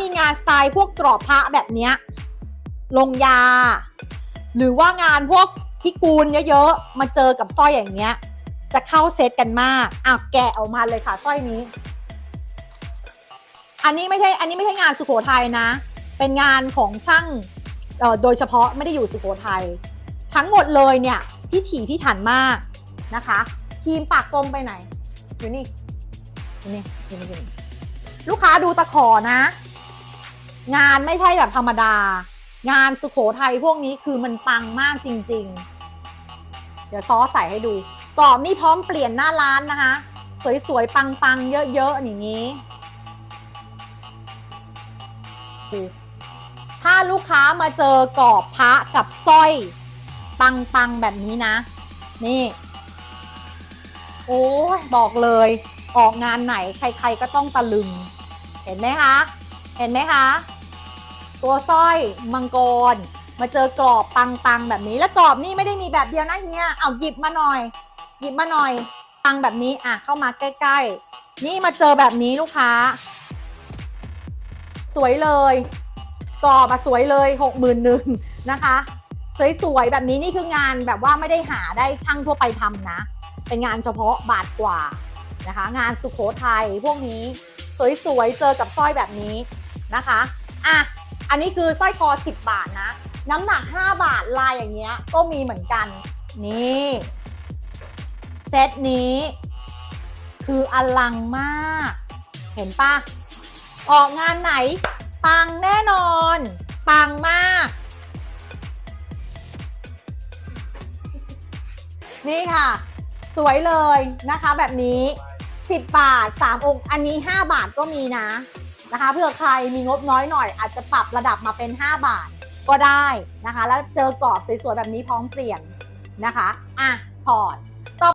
มีงานสไตล์พวกกรอบพระแบบเนี้ยลงยา หรือว่างานพวกพิกูลเยอะๆ มาเจอกับสร้อยอย่างเงี้ย จะเข้าเซตกันมากอะแกะออกมาเลยค่ะสร้อยนี้ อันนี้ไม่ใช่ อันนี้ไม่ใช่งานสุโขทัยนะ เป็นงานของช่างโดยเฉพาะไม่ได้อยู่สุโขทัยทั้งหมดเลยเนี่ยพี่ถี่พี่ถันมากนะคะทีมปากกลมไปไหน อยู่นี่อยู่นี่อยู่นี่อยู่นี่ลูกค้าดูตะขอนะ งานไม่ใช่แบบธรรมดา งานสุโขทัยพวกนี้คือมันปังมากจริง ๆ เดี๋ยวซอสใส่ให้ดูกรอบนี่พร้อมเปลี่ยนหน้าร้านนะคะ สวย ๆ ปัง ๆ เยอะ ๆ อย่างนี้ดูถ้าลูกค้ามาเจอกรอบพระกับสร้อย ปัง ๆ แบบนี้นะ นี่ โอ้ยบอกเลย ออกงานไหนใคร ๆ ก็ต้องตะลึง เห็นไหมคะ เห็นไหมคะ ตัวสร้อยมังกร มาเจอกรอบปังๆแบบนี้แล้วกรอบนี่ไม่ได้มีแบบเดียวนะเฮียเอาหยิบมาหน่อย หยิบมาหน่อยปังแบบนี้อะเข้ามาใกล้ๆ นี่มาเจอแบบนี้ลูกค้า สวยเลยกรอบอะสวยเลยหกหมื่นหนึ่งนะคะสวยๆแบบนี้นี่คืองานแบบว่าไม่ได้หาได้ช่างทั่วไปทำนะ เป็นงานเฉพาะบาทกว่านะคะ งานสุขโขทัยพวกนี้ สวยๆเจอกับสร้อยแบบนี้นะคะอะ อันนี้คือสร้อยคอ 10 บาทนะ น้ำหนัก 5 บาทลายอย่างเงี้ยก็มีเหมือนกัน นี่ เซตนี้ คืออลังมาก เห็นปะออกงานไหน ปังแน่นอน ปังมาก นี่ค่ะ สวยเลยนะคะแบบนี้ 10 บาท 3 องค์ อันนี้ 5 บาทก็มีนะ นะคะเพื่อใครมีงบน้อยหน่อย อาจจะปรับระดับมาเป็น 5 บาทก็ได้นะคะ แล้วเจอกรอบสวยๆแบบนี้พร้อมเปลี่ยนนะคะ อะพอร์ต